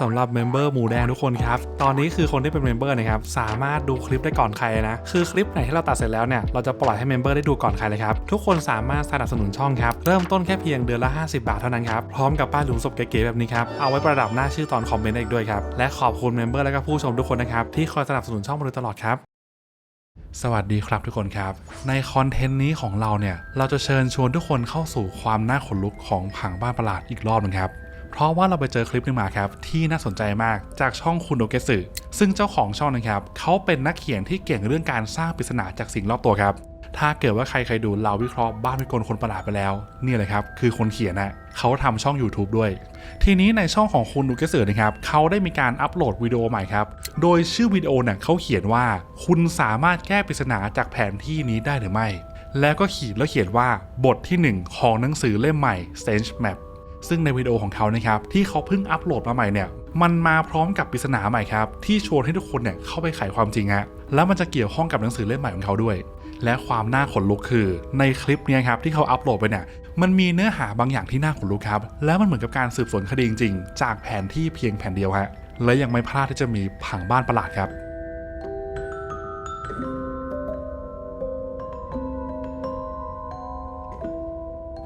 สำหรับเมมเบอร์หมูแดงทุกคนครับ ตอนนี้คือคนที่เป็นเมมเบอร์นะครับสามารถดูคลิปได้ก่อนใครนะ คือคลิปไหนที่เราตัดเสร็จแล้วเนี่ยเราจะปล่อยให้เมมเบอร์ได้ดูก่อนใครเลยครับทุกคนสามารถสนับสนุนช่องครับเริ่มต้นแค่เพียงเดือนละ 50 บาทเท่านั้นครับพร้อมกับป้ายหลุมศพเก๋ๆแบบนี้ครับเอาไว้ประดับหน้าชื่อตอนคอมเมนต์ได้อีกด้วยครับและขอบคุณเมมเบอร์และก็ผู้ชมทุกคนนะครับที่คอยสนับสนุนช่องมาโดยตลอดครับสวัสดีครับทุกคนครับ ในคอนเทนต์นี้ของเราเนี่ย เราจะเชิญชวนทุกคนเข้าสู่ความน่าขนลุกของผังบ้านประหลาดอีกรอบนึงครับ เพราะว่าเราไปเจอคลิปหนึงมาครับที่น่าสนใจมากจากช่องคุณโดเกสึซึ่งเจ้าของช่องนะครับเขาเป็นนักเขียนที่เก่งเรื่องการสร้างปริศนาจากสิ่งรอบตัวครับ ถ้าเกิดว่าใครเคยดูเราวิเคราะห์บ้านวิกลคนประหลาดไปแล้วนี่เลยครับคือคนเขียนนะเขาทำช่อง YouTube ด้วย ทีนี้ในช่องของคุณดูเกสึนะครับเขาได้มีการอัปโหลดวิดีโอใหม่ครับโดยชื่อวิดีโอเนี่ยเขาเขียนว่า คุณสามารถแก้ปริศนาจากแผนที่นี้ได้หรือไม่แล้วก็ขีดแล้วเขียนว่าบทที่ 1 ของหนังสือเล่มใหม่ Strange Map ซึ่งในวิดีโอของเขานะครับที่เขาเพิ่งอัปโหลดมาใหม่เนี่ยมันมาพร้อมกับปริศนาใหม่ครับที่ชวนให้ทุกคนเนี่ยเข้าไปไขความจริงฮะแล้วมันจะเกี่ยวข้องกับหนังสือเล่มใหม่ของเขาด้วย และความน่าขนลุกคือ ในคลิปนี้ครับที่เขาอัปโหลดไปเนี่ยมันมีเนื้อหาบางอย่างที่น่าขนลุกครับแล้วมันเหมือนกับการสืบสวนคดีจริงๆจากแผนที่เพียงแผ่นเดียวฮะและยังไม่พลาดที่จะมีผังบ้านประหลาดครับ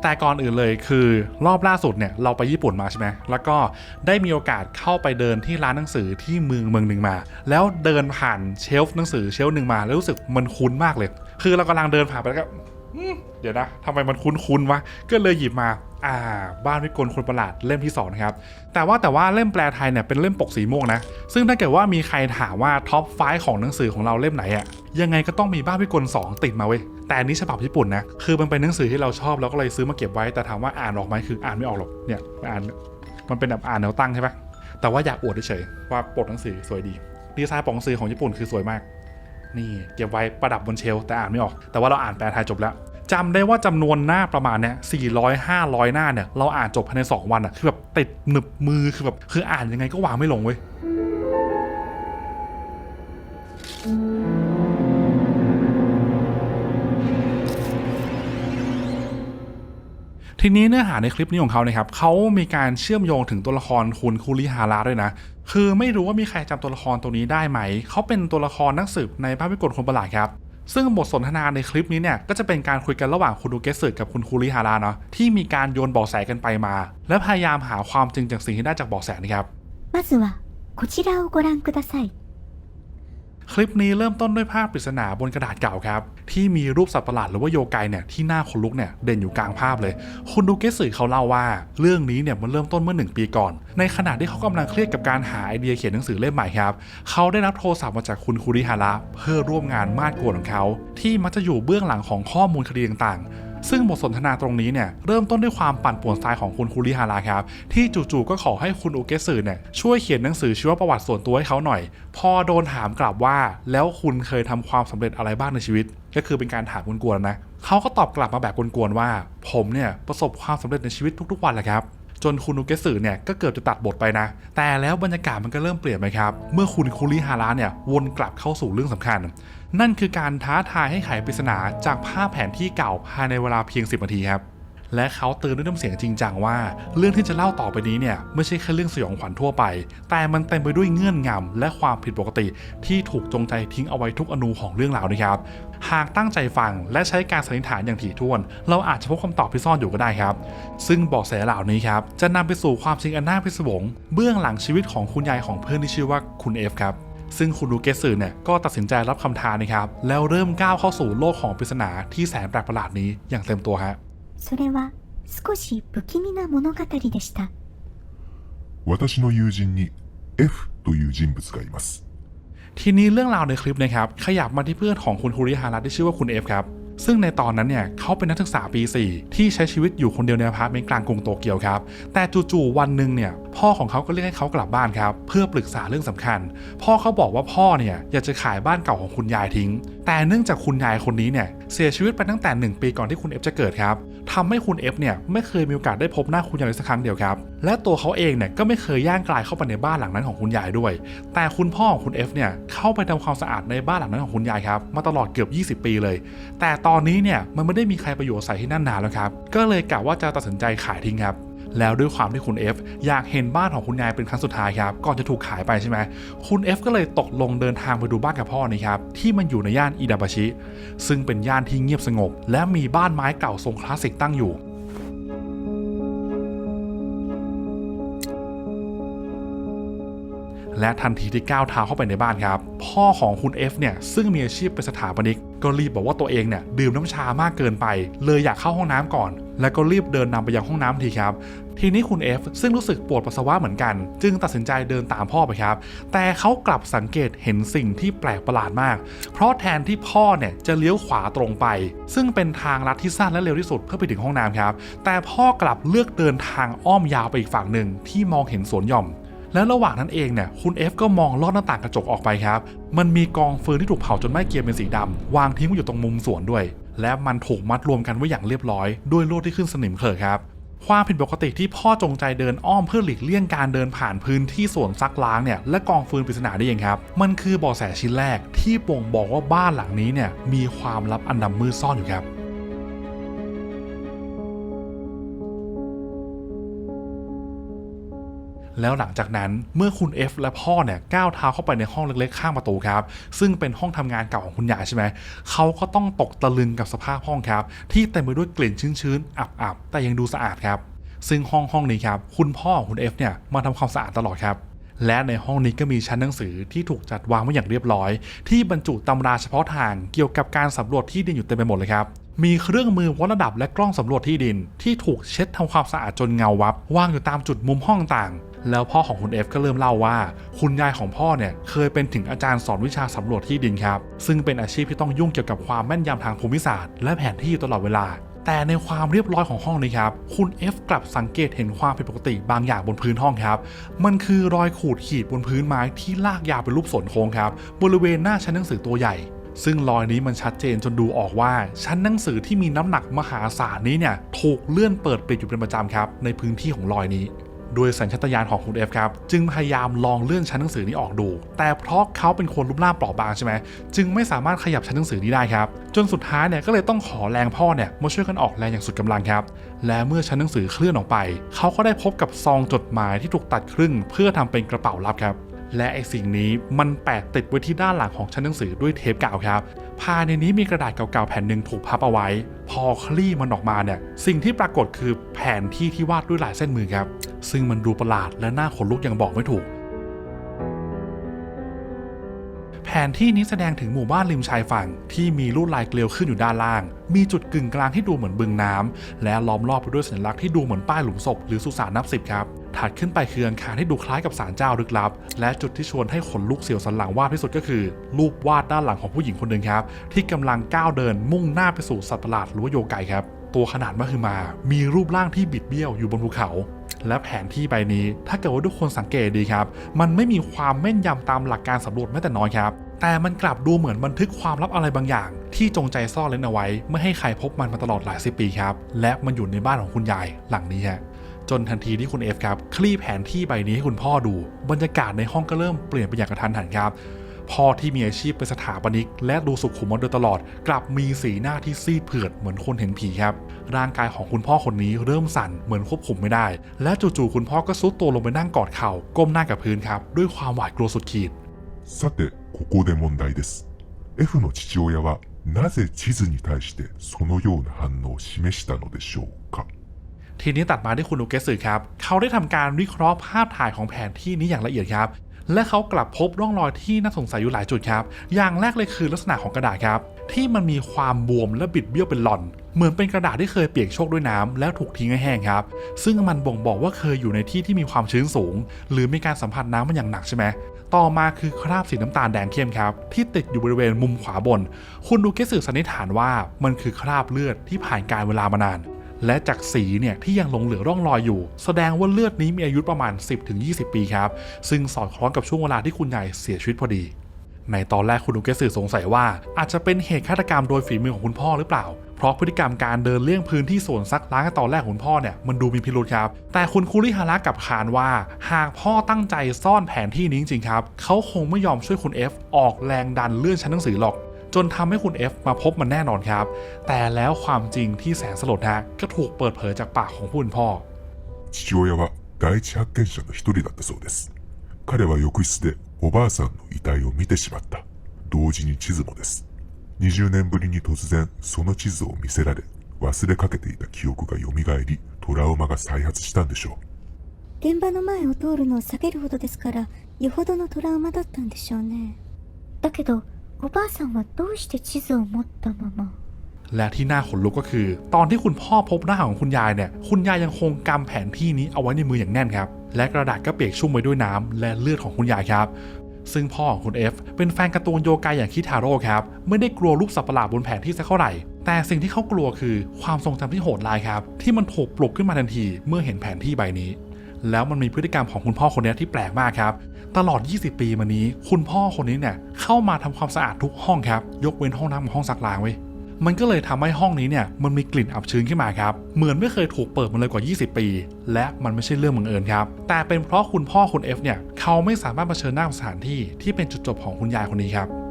แต่ก่อนอื่นเลยคือรอบล่าสุดเนี่ยเราไปญี่ปุ่นมาใช่ไหมแล้วก็ได้มีโอกาสเข้าไปเดินที่ร้านหนังสือที่เมืองเมืองหนึ่งมา แล้วเดินผ่านเชลฟ์หนังสือเชลฟ์หนึ่งมาแล้วรู้สึกมันคุ้นมากเลย คือเรากำลังเดินผ่านไปแล้วก็ อืมเดี๋ยวนะทำไมมันคุ้นๆวะก็เลยหยิบมา อ่า บ้านวิกลคนประหลาดเล่มที่สองนะครับแต่ว่าแต่ว่าเล่มแปลไทยเนี่ยเป็นเล่มปกสีม่วงนะ ซึ่งถ้าเกิดว่ามีใครถามว่าท็อปไฟของหนังสือของเราเล่มไหนอะยังไงก็ต้องมีบ้านวิกล2ติดมาเว้ยแต่นี้ฉบับญี่ปุ่นนะคือมันเป็นหนังสือที่เราชอบแล้วก็เลยซื้อมาเก็บไว้แต่ถามว่าอ่านออกไหมคืออ่านไม่ออกหรอกเนี่ยอ่านมันเป็นแบบอ่านแนวตั้งใช่ปะแต่ว่าอยากอวดเฉยๆว่าปกหนังสือสวยดีดีไซน์ปกหนังสือของญี่ปุ่นคือสวยมาก นี่เก็บไว้ประดับบนเชล์แต่อ่านไม่ออก แต่ว่าเราอ่านแปลไทยจบแล้วจำได้ว่าจำนวนหน้าประมาณเนี้ย400 500หน้าเนี่ยเราอ่านจบภายใน 2 วันอะคือแบบติดหนึบมือคือแบบคืออ่านยังไงก็วางไม่ลงเว้ยทีนี้เนื้อหาในคลิปนี้ของเขานะครับเขามีการเชื่อมโยงถึงตัวละครคุณคูริฮาระด้วยนะ คือไม่รู้ว่ามีใครจำตัวละครตัวนี้ได้ไหม เขาเป็นตัวละครนักสืบในภาพยนตร์คนประหลาดครับซึ่งบทสนทนาในคลิปนี้เนี่ยก็จะเป็นการคุยกันระหว่างคุณดูเกสึกับคุณคูริฮาราเนาะที่มีการโยนบอกแสกันไปมา และพยายามหาความจริงจากสิ่งที่ได้จากบอกแสนี้ครับมาาาาาาาาาาาา คลิปนี้เริ่มต้นด้วยภาพปริศนาบนกระดาษเก่าครับ ที่มีรูปสัตว์ประหลาดหรือว่าโยไกเนี่ยที่หน้าขนลุกเนี่ยเด่นอยู่กลางภาพเลย คุณดูเกสึเขาเล่าว่า เรื่องนี้เนี่ยมันเริ่มต้นเมื่อหนึ่งปีก่อน ในขณะที่เขากำลังเครียดกับการหาไอเดียเขียนหนังสือเล่มใหม่ครับ เขาได้รับโทรศัพท์มาจากคุณคุริฮาระเพื่อร่วมงานมาดโกนของเขา ที่มักจะอยู่เบื้องหลังของข้อมูลคดีต่างๆ ซึ่งบทสนทนาตรงนี้เนี่ยเริ่มต้นด้วยความปั่นป่วนสไตล์ของคุณคุริฮาระครับ ที่จู่ๆก็ขอให้คุณอุเกสึเนี่ยช่วยเขียนหนังสือชีวประวัติส่วนตัวให้เขาหน่อย พอโดนถามกลับว่า แล้วคุณเคยทำความสำเร็จอะไรบ้างในชีวิต ก็คือเป็นการถามกวนๆนะเขาก็ตอบกลับมาแบบกวนๆว่า ผมเนี่ยประสบความสำเร็จในชีวิตทุกๆวันแหละครับ จนคุณอุเกสึเนี่ยก็เกือบจะตัดบทไปนะ แต่แล้วบรรยากาศมันก็เริ่มเปลี่ยนไปครับ เมื่อคุณคุริฮาระเนี่ยวนกลับเข้าสู่เรื่องสำคัญ นั่นคือการท้าทายให้ไขปริศนาจากภาพแผนที่เก่าภายในเวลาเพียง 10นาทีครับ และเขาเตือนด้วยน้ำเสียงจริงจังว่า เรื่องที่จะเล่าต่อไปนี้เนี่ยไม่ใช่แค่เรื่องสยองขวัญทั่วไป แต่มันเต็มไปด้วยเงื่อนงำและความผิดปกติที่ถูกจงใจทิ้งเอาไว้ทุกอนูของเรื่องราวนะครับ หากตั้งใจฟังและใช้การสันนิษฐานอย่างถี่ถ้วน เราอาจจะพบคำตอบที่ซ่อนอยู่ก็ได้ครับ ซึ่งเบอกแสเหล่านี้ครับจะนำไปสู่ความจริงอันน่าพิศวงเบื้องหลังชีวิตของคุณยายของเพื่อนที่ชื่อว่าคุณเอฟครับซึ่งคุณดูเกสึเนี่ยก็ตัดสินใจรับคำท้านะครับ แล้วเริ่มก้าวเข้าสู่โลกของปริศนาที่แสนแปลกประหลาดนี้อย่างเต็มตัวฮะ それは少し不気味な物語でした私の友人に F という人物がいます ทีนี้เรื่องราวในคลิปนะครับ ขยับมาที่เพื่อนของคุณคุริฮาระที่ชื่อว่าคุณเอฟครับ ซึ่งในตอนนั้นเนี่ยเขาเป็นนักศึกษาปี 4 ที่ใช้ชีวิตอยู่คนเดียวในอพาร์ตเมนต์กลางกรุงโตเกียวครับ แต่จู่ๆวันหนึ่งเนี่ย พ่อของเขาก็เรียกให้เขากลับบ้านครับ เพื่อปรึกษาเรื่องสำคัญ พ่อเขาบอกว่าพ่อเนี่ยอยากจะขายบ้านเก่าของคุณยายทิ้ง แต่เนื่องจากคุณยายคนนี้เนี่ยเสียชีวิตไปตั้งแต่ 1 ปีก่อนที่คุณเอฟจะเกิดครับทำให้คุณเอฟเนี่ยไม่เคยมีโอกาสได้พบหน้าคุณยายเลยสักครั้งเดียวครับ และตัวเขาเองเนี่ยก็ไม่เคยย่างกลายเข้าไปในบ้านหลังนั้นของคุณยายด้วย แต่คุณพ่อของคุณเอฟเนี่ยเข้าไปทำความสะอาดในบ้านหลังนั้นของคุณยายครับมาตลอดเกือบ 20 ปีเลย แต่ตอนนี้เนี่ยมันไม่ได้มีใครไปอยู่อาศัยที่นั่นนานแล้วครับ ก็เลยกะว่าจะตัดสินใจขายทิ้งครับ แล้วด้วยความที่คุณ F อยากเห็นบ้านของคุณยายเป็นครั้งสุดท้ายครับก่อนจะถูกขายไปใช่ไหมคุณ F ก็เลยตกลงเดินทางไปดูบ้านกับพ่อนี่ครับที่มันอยู่ในย่านอิดาบาชิซึ่งเป็นย่านที่เงียบสงบ และมีบ้านไม้เก่าทรงคลาสสิกตั้งอยู่และทันทีที่ก้าวเท้าเข้าไปในบ้านครับ พ่อของคุณ F เนี่ยซึ่งมีอาชีพเป็นสถาปนิก ก็รีบบอกว่าตัวเองเนี่ยดื่มน้ำชามากเกินไป เลยอยากเข้าห้องน้ำก่อน แล้วก็รีบเดินนำไปยังห้องน้ำทีครับ ทีนี้คุณ F ซึ่งรู้สึกปวดปัสสาวะเหมือนกัน จึงตัดสินใจเดินตามพ่อไปครับ แต่เขากลับสังเกตเห็นสิ่งที่แปลกประหลาดมาก เพราะแทนที่พ่อเนี่ยจะเลี้ยวขวาตรงไป ซึ่งเป็นทางลัดที่สั้นและเร็วที่สุดเพื่อไปถึงห้องน้ำครับ แต่พ่อกลับเลือกเดินทางอ้อมยาวไปอีกฝั่งหนึ่งที่มองเห็นสวนหย่อมแล้วระหว่างนั้นเองเนี่ยคุณ F ก็มองลอดหน้าต่างกระจกออกไปครับ มันมีกองเฟิร์นที่ถูกเผาจนไหม้เกรียมเป็นสีดำวางทิ้งอยู่ตรงมุมสวนด้วย และมันถูกมัดรวมกันไว้อย่างเรียบร้อย ด้วยลวดที่ขึ้นสนิมเคลอะครับความผิดปกติที่พ่อจงใจเดินอ้อมเพื่อหลีกเลี่ยงการเดินผ่านพื้นที่สวนซักล้างเนี่ยและกองฟืนปริศนาได้เองครับ มันคือเบาะแสชิ้นแรกที่บ่งบอกว่าบ้านหลังนี้เนี่ยมีความลับอันดำมืดซ่อนอยู่ครับ แล้วหลังจากนั้นเมื่อคุณ F และพ่อเนี่ยก้าวเท้าเข้าไปในห้องเล็กๆข้างประตูครับ ซึ่งเป็นห้องทำงานเก่าของคุณยายใช่ไหมเขาก็ต้องตกตะลึงกับสภาพห้องครับ ที่เต็มไปด้วยกลิ่นชื้นๆอับๆแต่ยังดูสะอาดครับ ซึ่งห้องห้องนี้ครับคุณพ่อของคุณ F เนี่ยมาทำความสะอาดตลอดครับและในห้องนี้ก็มีชั้นหนังสือที่ถูกจัดวางไว้อย่างเรียบร้อย ที่บรรจุตำราเฉพาะทางเกี่ยวกับการสำรวจที่ดินอยู่เต็มไปหมดเลยครับ มีเครื่องมือวัดระดับและกล้องสำรวจที่ดิน ที่ถูกเช็ดทำความสะอาดจนเงาวับวางอยู่ตามจุดมุมห้องต่างแล้วพ่อของคุณเอฟก็เริ่มเล่าว่า คุณยายของพ่อเนี่ยเคยเป็นถึงอาจารย์สอนวิชาสำรวจที่ดินครับ ซึ่งเป็นอาชีพที่ต้องยุ่งเกี่ยวกับความแม่นยำทางภูมิศาสตร์และแผนที่อยู่ตลอดเวลา แต่ในความเรียบร้อยของห้องนี้ครับ คุณ F กลับสังเกตเห็นความผิดปกติบางอย่างบนพื้นห้องครับ มันคือรอยขูดขีดบนพื้นไม้ที่ลากยาวเป็นรูปสนโค้งครับบริเวณหน้าชั้นหนังสือตัวใหญ่ ซึ่งรอยนี้มันชัดเจนจนดูออกว่า ชั้นหนังสือที่มีน้ำหนักมหาศาลนี้เนี่ยถูกเลื่อนเปิดปิดอยู่เป็นประจำครับ ในพื้นที่ของรอยนี้โดยสัญชาตญาณของคุณ F ครับจึงพยายามลองเลื่อนชั้นหนังสือนี้ออกดู แต่เพราะเขาเป็นคนรูปร่างเปราะบางใช่ไหมจึงไม่สามารถขยับชั้นหนังสือนี้ได้ครับ จนสุดท้ายเนี่ยก็เลยต้องขอแรงพ่อเนี่ยมาช่วยกันออกแรงอย่างสุดกำลังครับ และเมื่อชั้นหนังสือเคลื่อนออกไป เขาก็ได้พบกับซองจดหมายที่ถูกตัดครึ่ง เพื่อทำเป็นกระเป๋าลับครับ และไอสิ่งนี้มันแปะติดไว้ที่ด้านหลังของชั้นหนังสือด้วยเทปกาวครับ ภายในนี้มีกระดาษเก่าๆแผ่นหนึ่งถูกพับเอาไว้ พอคลี่มันออกมาเนี่ยสิ่งที่ปรากฏคือแผนที่ที่วาดด้วยลายเส้นมือครับ ซึ่งมันดูประหลาดและน่าขนลุกอย่างบอกไม่ถูก แผนที่นี้แสดงถึงหมู่บ้านริมชายฝั่ง ที่มีลวดลายเกลียวขึ้นอยู่ด้านล่าง มีจุดกึ่งกลางที่ดูเหมือนบึงน้ำและล้อมรอบไปด้วยสัญลักษณ์ที่ดูเหมือนป้ายหลุมศพหรือสุสานนับสิบครับถัดขึ้นไปคืออังคารที่ดูคล้ายกับศาลเจ้าลึกลับ และจุดที่ชวนให้ขนลุกเสียวสันหลังวาดที่สุดก็คือ รูปวาดด้านหลังของผู้หญิงคนหนึ่งครับ ที่กำลังก้าวเดินมุ่งหน้าไปสู่สัตว์ประหลาดหรือว่าโยไกครับตัวขนาดมหึมา มีรูปร่างที่บิดเบี้ยวอยู่บนภูเขา และแผนที่ใบนี้ ถ้าเกิดว่าทุกคนสังเกตดีครับ มันไม่มีความแม่นยำตามหลักการสำรวจแม้แต่น้อยครับ แต่มันกลับดูเหมือนบันทึกความลับอะไรบางอย่าง ที่จงใจซ่อนเร้นเอาไว้ ไม่ให้ใครพบมันมาตลอดหลายสิบปีครับ และมันอยู่ในบ้านของคุณยายหลังนี้ฮะจนทันทีที่คุณเอฟครับคลี่แผนที่ใบนี้ให้คุณพ่อดู บรรยากาศในห้องก็เริ่มเปลี่ยนไปอย่างกระทันหันครับ พ่อที่มีอาชีพเป็นสถาปนิก และดูสุขุมมาโดยตลอด กลับมีสีหน้าที่ซีดเผือดเหมือนคนเห็นผีครับ ร่างกายของคุณพ่อคนนี้เริ่มสั่นเหมือนควบคุมไม่ได้ และจู่ๆคุณพ่อก็ซุดตัวลงไปนั่งกอดเข่าก้มหน้ากับพื้นครับด้วยความหวาดกลัวสุดขีด さて、ここで問題です。F の父親はなぜ地図に対してそのような反応を示したのでしょうか ทีนี้ตัดมาที่คุณอุเกสึครับ เขาได้ทำการวิเคราะห์ภาพถ่ายของแผนที่นี้อย่างละเอียดครับ และเขากลับพบร่องรอยที่น่าสงสัยอยู่หลายจุดครับ อย่างแรกเลยคือลักษณะของกระดาษครับ ที่มันมีความบวมและบิดเบี้ยวเป็นหล่อน เหมือนเป็นกระดาษที่เคยเปียกโชกด้วยน้ำแล้วถูกทิ้งให้แห้งครับ ซึ่งมันบ่งบอกว่าเคยอยู่ในที่ที่มีความชื้นสูง หรือมีการสัมผัสน้ำมันอย่างหนักใช่ไหมต่อมาคือคราบสีน้ำตาลแดงเข้มครับ ที่ติดอยู่บริเวณมุมขวาบน คุณดูเกสึสันนิษฐานว่ามันคือคราบเลือดที่ผ่านการเวลามานาน และจากสีเนี่ยที่ยังหลงเหลือร่องรอยอยู่ แสดงว่าเลือดนี้มีอายุประมาณ 10-20 ปีครับ ซึ่งสอดคล้องกับช่วงเวลาที่คุณยายเสียชีวิตพอดี ในตอนแรกคุณดูเกสึสงสัยว่า อาจจะเป็นเหตุฆาตกรรมโดยฝีมือของคุณพ่อหรือเปล่า เพราะพฤติกรรมการเดินเลี่ยงพื้นที่สวนซักล้างตอนแรกของคุณพ่อเนี่ยมันดูมีพิรุธครับ แต่คุณคุริฮาระกับขานว่า หากพ่อตั้งใจซ่อนแผนที่นี้จริงๆครับเขาคงไม่ยอมช่วยคุณ F ออกแรงดันเลื่อนชั้นหนังสือหรอก จนทำให้คุณ F มาพบมันแน่นอนครับ แต่แล้วความจริงที่แสนสลดฮะก็ถูกเปิดเผยจากปากของผู้เป็นพ่อ 父親は第一発見者の一人だったそうです。彼は浴室でおばあさんの遺体を見てしまった。同時に地図もです。20年ぶりに突然その地図を見せられ、忘れかけていた記憶が蘇り、トラウマが再発したんでしょう。現場の前を通るのを避けるほどですから、よほどのトラウマだったんでしょうね。だけど、 おばあさんはどうして地図を持ったまま และที่น่าขนลุกก็คือ ตอนที่คุณพ่อพบหน้าของคุณยายเนี่ย คุณยายยังคงกำแผนที่นี้เอาไว้ในมืออย่างแน่นครับ และกระดาษก็เปียกชุ่มไปด้วยน้ำและเลือดของคุณยายครับ ซึ่งพ่อของคุณเอฟเป็นแฟนการ์ตูนโยกายอย่างคิทาโร่ครับ ไม่ได้กลัวรูปสัตว์ประหลาดบนแผนที่สักเท่าไหร่ แต่สิ่งที่เขากลัวคือความทรงจำที่โหดร้ายครับ ที่มันถูกปลุกขึ้นมาทันทีเมื่อเห็นแผนที่ใบนี้ แล้วมันมีพฤติกรรมของคุณพ่อคนนี้ที่แปลกมากครับ ตลอด 20 ปีมานี้ คุณพ่อคนนี้เนี่ยเข้ามาทำความสะอาดทุกห้องครับ ยกเว้นห้องน้ำกับห้องซักล้างไว้ยมันก็เลยทำให้ห้องนี้เนี่ยมันมีกลิ่นอับชื้นขึ้นมาครับ เหมือนไม่เคยถูกเปิดมาเลยกว่า 20 ปี และมันไม่ใช่เรื่องบังเอิญครับ แต่เป็นเพราะคุณพ่อคุณเอฟเนี่ยเขาไม่สามารถเผชิญหน้ากับสถานที่ที่เป็นจุดจบของคุณยายคนนี้ครับ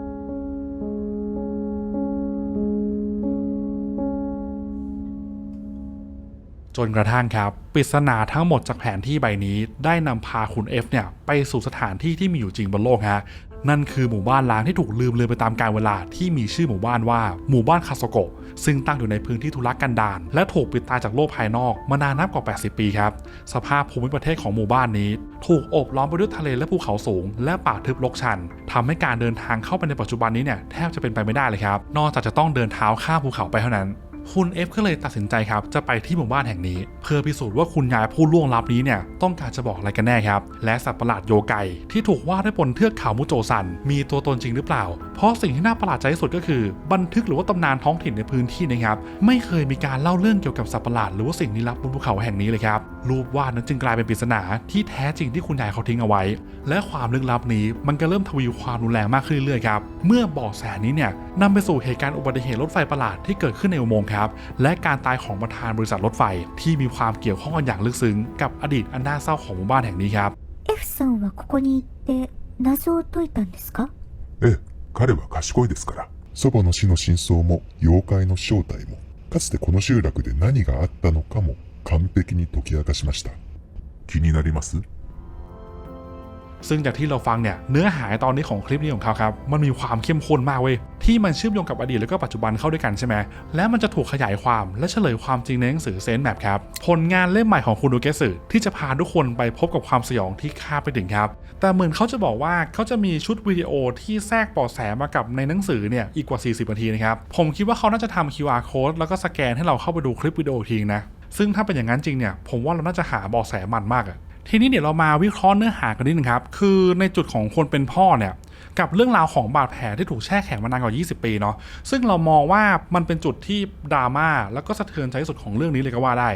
จนกระทั่งครับปริศนาทั้งหมดจากแผนที่ใบนี้ ได้นำพาคุณ F เนี่ยไปสู่สถานที่ที่มีอยู่จริงบนโลกฮะนั่นคือหมู่บ้านล้างที่ถูกลืมเลือนไปตามกาลเวลาที่มีชื่อหมู่บ้านว่าหมู่บ้านคาโซโกะซึ่งตั้งอยู่ในพื้นที่ทุรกันดารและถูกปิดตายจากโลกภายนอกมานานนับกว่า 80 ปีครับ สภาพภูมิประเทศของหมู่บ้านนี้ ถูกโอบล้อมไปด้วยทะเลและภูเขาสูง และป่าทึบรกชันทำให้การเดินทางเข้าไปในปัจจุบันนี้เนี่ยแทบจะเป็นไปไม่ได้เลยครับ นอกจากจะต้องเดินเท้าข้ามภูเขาไปเท่านั้น คุณเอฟก็เลยตัดสินใจครับ จะไปที่หมู่บ้านแห่งนี้ เพื่อพิสูจน์ว่าคุณยายผู้ล่วงลับนี้เนี่ยต้องการจะบอกอะไรกันแน่ครับ และสัตว์ประหลาดโยไกที่ถูกวาดไว้บนเทือกเขามุโจซัน มีตัวตนจริงหรือเปล่า เพราะสิ่งที่น่าประหลาดใจที่สุดก็คือ บันทึกหรือว่าตำนานท้องถิ่นในพื้นที่นะครับไม่เคยมีการเล่าเรื่องเกี่ยวกับสัตว์ประหลาดหรือว่าสิ่งลี้ลับบนภูเขาแห่งนี้เลยครับรูปวาดนั้นจึงกลายเป็นปริศนาที่แท้จริงที่คุณยายเขาทิ้งเอาไว้ และความลึกลับนี้มันก็เริ่มทวีความรุนแรงมากขึ้นเรื่อยๆครับเมื่อบาะแสนี้เนี่ยนำไปสู่เหตุการณ์อุบัติเหตุรถไฟประหลาดที่เกิดขึ้นในอุโมงค์ครับและการตายของประธานบริษัทรถไฟ ที่มีความเกี่ยวข้องกันอย่างลึกซึ้งกับอดีตอันน่าเศร้าของหมู่บ้านแห่งนี้ครับ F さんはここに行って謎を解いたんですかええ、彼は賢いですから。祖母の死の真相も妖怪の正体も、かつてこの集落で何があったのかも完璧に解き明かしました。気になります ซึ่งจากที่เราฟังเนี่ยเนื้อหาตอนนี้ของคลิปนี้ของเขาครับมันมีความเข้มข้นมากเว้ยที่มันเชื่อมโยงกับอดีตแล้วก็ปัจจุบันเข้าด้วยกันใช่ไหมและมันจะถูกขยายความและเฉลยความจริงในหนังสือเซนต์แมปครับผลงานเล่มใหม่ของคุณดูเกสึที่จะพาทุกคนไปพบกับความสยองที่คาดไปถึงครับแต่เหมือนเขาจะบอกว่าเขาจะมีชุดวิดีโอที่แทรกปอแสมากับในหนังสือเนี่ยอีกกว่า 40นาทีนะครับผมคิดว่าเขาน่าจะทำ QR code แล้วก็สแกนให้เราเข้าไปดูคลิปวิดีโอทีนะซึ่งถ้าเป็นอย่างนั้นจริงเนี่ยผมว่าเราน่าจะหาบาะแสมันมากอะ ทีนี้เดี๋ยวเรามาวิเคราะห์เนื้อหากันนิดนึงครับ คือในจุดของคนเป็นพ่อเนี่ย กับเรื่องราวของบาดแผลที่ถูกแช่แข็งมานานกว่า 20 ปีเนาะซึ่งเรามองว่ามันเป็นจุดที่ดราม่าแล้วก็สะเทือนใจที่สุดของเรื่องนี้เลยก็ว่าได้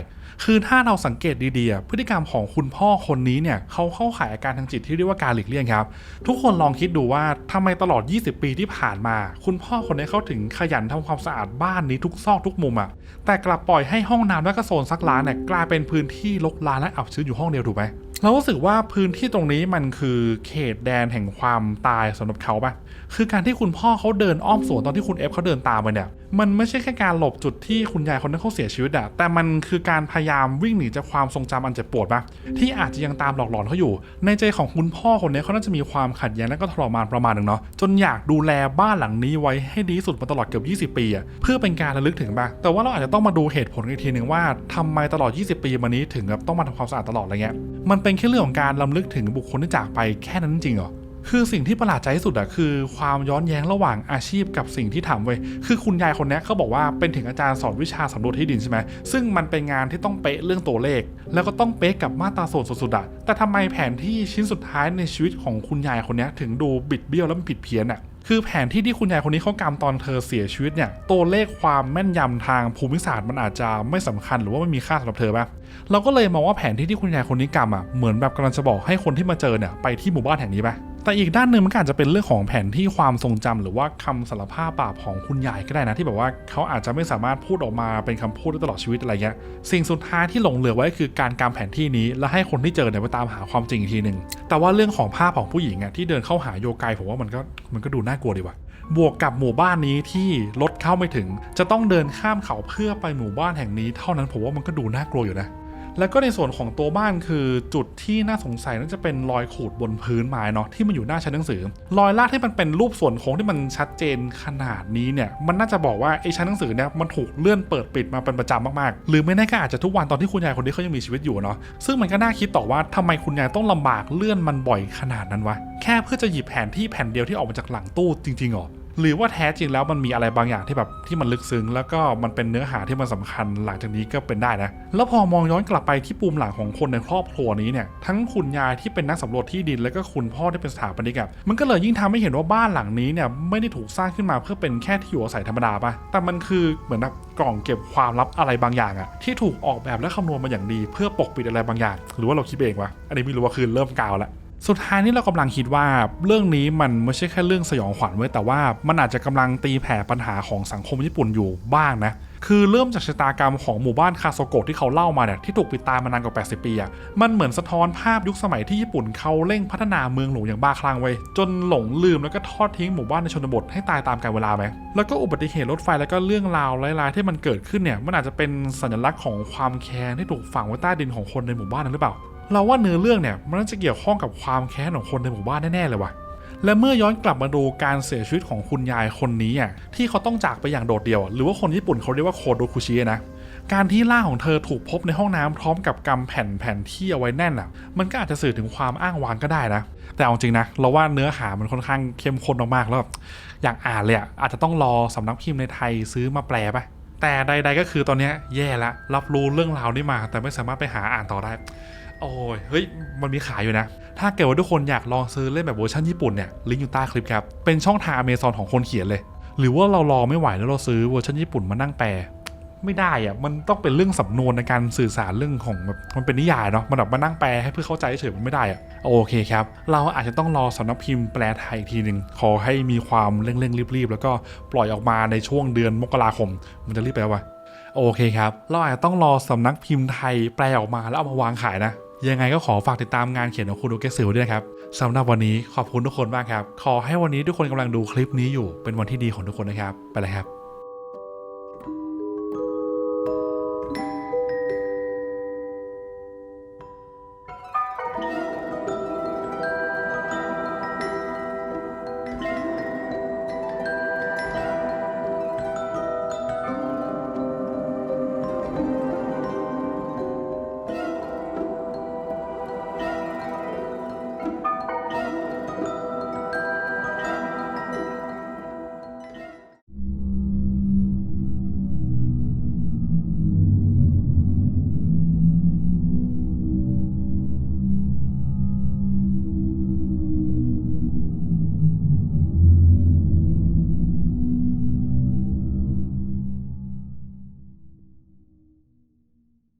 คือถ้าเราสังเกตดีๆ พฤติกรรมของคุณพ่อคนนี้เนี่ยเขาเข้าข่ายอาการทางจิตที่เรียกว่าการหลีกเลี่ยงครับ ทุกคนลองคิดดูว่าทำไมตลอด 20 ปีที่ผ่านมา คุณพ่อคนนี้เขาถึงขยันทำความสะอาดบ้านนี้ทุกซอกทุกมุมอะแต่กลับปล่อยให้ห้องน้ำและก็โซนซักล้างเนี่ยกลายเป็นพื้นที่รกร้างและอับชื้นอยู่ห้องเดียวถูกไหม เรารู้สึกว่าพื้นที่ตรงนี้มันคือเขตแดนแห่งความตายสำหรับเขาปะ คือการที่คุณพ่อเขาเดินอ้อมสวนตอนที่คุณเอฟเขาเดินตามไปเนี่ย มันไม่ใช่แค่การหลบจุดที่คุณยายคนนั้นเขาเสียชีวิตอะแต่มันคือการพยายามวิ่งหนีจากความทรงจำอันเจ็บปวดปะที่อาจจะยังตามหลอกหลอนเขาอยู่ ในใจของคุณพ่อคนนี้เขาน่าจะมีความขัดแย้งและก็ทรมานประมาณหนึ่งเนาะจนอยากดูแลบ้านหลังนี้ไว้ให้ดีสุดมาตลอดเกือบ20 ปีอะเพื่อเป็นการระลึกถึงปะแต่ว่าเราอาจจะต้องมาดูเหตุผลอีกทีหนึ่งว่าทำไมตลอด 20 ปีมานี้ถึงแบบต้องมาทำความสะอาดตลอดอะไรเงี้ยมันเป็นแค่เรื่องของการลำลึกถึงบุคคลที่จากไปแค่นั้นจริงเหรอ คือสิ่งที่ประหลาดใจที่สุดอะคือความย้อนแย้งระหว่างอาชีพกับสิ่งที่ทำเว้ยคือคุณยายคนนี้เขาบอกว่าเป็นถึงอาจารย์สอนวิชาสำรวจที่ดินใช่ไหมซึ่งมันเป็นงานที่ต้องเป๊ะเรื่องตัวเลข แล้วก็ต้องเป๊ะกับมาตราส่วนสุดๆอะแต่ทำไมแผนที่ชิ้นสุดท้ายในชีวิตของคุณยายคนนี้ถึงดูบิดเบี้ยวและมันผิดเพี้ยนอะคือแผนที่ที่คุณยายคนนี้เขากำตอนเธอเสียชีวิตเนี่ยตัวเลขความแม่นยำทางภูมิศาสตร์มันอาจจะไม่สำคัญหรือว่าไม่มีค่าสำหรับเธอปะเราก็เลยมองว่าแผนที่ที่คุณยายคนนี้กำอะเหมือนแบบกำลังจะบอกให้คนที่มาเจอเนี่ยไปที่หมู่บ้านแห่งนี้ปะ แต่อีกด้านหนึ่งมันก็อาจจะเป็นเรื่องของแผนที่ความทรงจำหรือว่าคำสารภาพบาปของคุณยายก็ได้นะที่แบบว่าเขาอาจจะไม่สามารถพูดออกมาเป็นคำพูดได้ตลอดชีวิตอะไรเงี้ยสิ่งสุดท้ายที่หลงเหลือไว้คือการกำแผนที่นี้ และให้คนที่เจอเนี่ยไปตามหาความจริงอีกทีหนึ่งแต่ว่าเรื่องของภาพของผู้หญิงอะที่เดินเข้าหาโยไกผมว่ามันก็มันก็ดูน่ากลัวดีว่ะบวกกับหมู่บ้านนี้ที่รถเข้าไม่ถึง จะต้องเดินข้ามเขาเพื่อไปหมู่บ้านแห่งนี้ เท่านั้นผมว่ามันก็ดูน่ากลัวอยู่นะ แล้วก็ในส่วนของตัวบ้านคือจุดที่น่าสงสัยน่าจะเป็นรอยขูดบนพื้นไม้เนาะที่มันอยู่หน้าชั้นหนังสือ รอยลากที่มันเป็นรูปส่วนโค้งที่มันชัดเจนขนาดนี้เนี่ยมันน่าจะบอกว่าไอ้ชั้นหนังสือเนี่ยมันถูกเลื่อนเปิดปิดมาเป็นประจำมากๆ หรือไม่แน่ก็อาจจะทุกวันตอนที่คุณยายคนนี้เขายังมีชีวิตอยู่เนาะซึ่งมันก็น่าคิดต่อว่าทำไมคุณยายต้องลำบากเลื่อนมันบ่อยขนาดนั้นวะแค่เพื่อจะหยิบแผนที่แผ่นเดียวที่ออกมาจากหลังตู้จริงๆเหรอ หรือว่าแท้จริงแล้วมันมีอะไรบางอย่างที่แบบที่มันลึกซึ้งแล้วก็มันเป็นเนื้อหาที่มันสำคัญหลังจากนี้ก็เป็นได้นะ แล้วพอมองย้อนกลับไปที่ปูมหลังของคนในครอบครัวนี้เนี่ยทั้งคุณยายที่เป็นนักสำรวจที่ดินแล้วก็คุณพ่อที่เป็นสถาปนิกอะมันก็เลยยิ่งทำให้เห็นว่าบ้านหลังนี้เนี่ยไม่ได้ถูกสร้างขึ้นมาเพื่อเป็นแค่ที่อยู่อาศัยธรรมดาปะแต่มันคือเหมือนแบบกล่องเก็บความลับอะไรบางอย่างอะที่ถูกออกแบบและคำนวณมาอย่างดี เพื่อปกปิดอะไรบางอย่าง หรือว่าเราคิดเองวะอันนี้ไม่รู้ว่าคือเริ่มกาวแล้ว สุดท้ายนี่เรากำลังคิดว่าเรื่องนี้มันไม่ใช่แค่เรื่องสยองขวัญเว้ยแต่ว่ามันอาจจะกำลังตีแผ่ปัญหาของสังคมญี่ปุ่นอยู่บ้างนะคือเริ่มจากชะตากรรมของหมู่บ้านคาโซโกะที่เขาเล่ามาเนี่ยที่ถูกปิดตามานานกว่า 80 ปีอะมันเหมือนสะท้อนภาพยุคสมัยที่ญี่ปุ่นเขาเร่งพัฒนาเมืองหลวงอย่างบ้าคลั่งไว้ยจนหลงลืมแล้วก็ทอดทิ้งหมู่บ้านในชนบทให้ตายตามกาลเวลาไหมแล้วก็อุบัติเหตุรถไฟแล้วก็เรื่องราวร้ายๆที่มันเกิดขึ้นเนี่ยมันอาจจะเป็นสัญลักษณ์ของความแค้นที่ถูกฝังไว้ใต้ดินของคนในหมู่บ้านนั้นหรือเปล่า เราว่าเนื้อเรื่องเนี่ยมันน่าจะเกี่ยวข้องกับความแค้นของคนในหมู่บ้านแน่ๆเลยว่ะและเมื่อย้อนกลับมาดูการเสียชีวิตของคุณยายคนนี้อะที่เขาต้องจากไปอย่างโดดเดี่ยว หรือว่าคนญี่ปุ่นเขาเรียกว่าโคโดคุชินะการที่ร่างของเธอถูกพบในห้องน้ำพร้อมกับกำแผ่นแผ่นที่เอาไว้แน่นอะ มันก็อาจจะสื่อถึงความอ้างว้างก็ได้นะ แต่เอาจริงนะ เราว่าเนื้อหามันค่อนข้างเข้มข้นมากๆแล้วแบบอยากอ่านเลยอะอาจจะต้องรอสำนักพิมพ์ในไทยซื้อมาแปลปะแต่ใด ๆ ก็คือตอนนี้แย่ละรับรู้เรื่องราวนี้มา แต่ไม่สามารถไปหาอ่านต่อได้ โอ้ย เฮ้ย มันมีขายอยู่นะ ถ้าเกิดว่าทุกคนอยากลองซื้อเล่นแบบเวอร์ชันญี่ปุ่นเนี่ย ลิงก์อยู่ใต้คลิปครับ เป็นช่องทางอเมซอนของคนเขียนเลย หรือว่าเรารอไม่ไหวแล้วเราซื้อเวอร์ชันญี่ปุ่นมานั่งแปล ไม่ได้อะมันต้องเป็นเรื่องสำนวนในการสื่อสารเรื่องของแบบ มันเป็นนิยายเนาะ มันแบบมานั่งแปลให้เพื่อเข้าใจเฉยๆมันไม่ได้อะโอเคครับ เราอาจจะต้องรอสำนักพิมพ์แปลไทยอีกทีหนึ่งขอให้มีความเร่งๆรีบๆ แล้วก็ปล่อยออกมาในช่วงเดือนมกราคม มันจะรีบไปวะโอเคครับ เราอาจจะต้องรอสำนักพิมพ์ไทยแปลออกมาแล้วเอามาวางขายนะ ยังไงก็ขอฝากติดตามงานเขียนของคุณโอเกสึด้วยนะครับสำหรับวันนี้ขอบคุณทุกคนมากครับ ขอให้วันนี้ทุกคนกำลังดูคลิปนี้อยู่เป็นวันที่ดีของทุกคนนะครับ ไปเลยครับ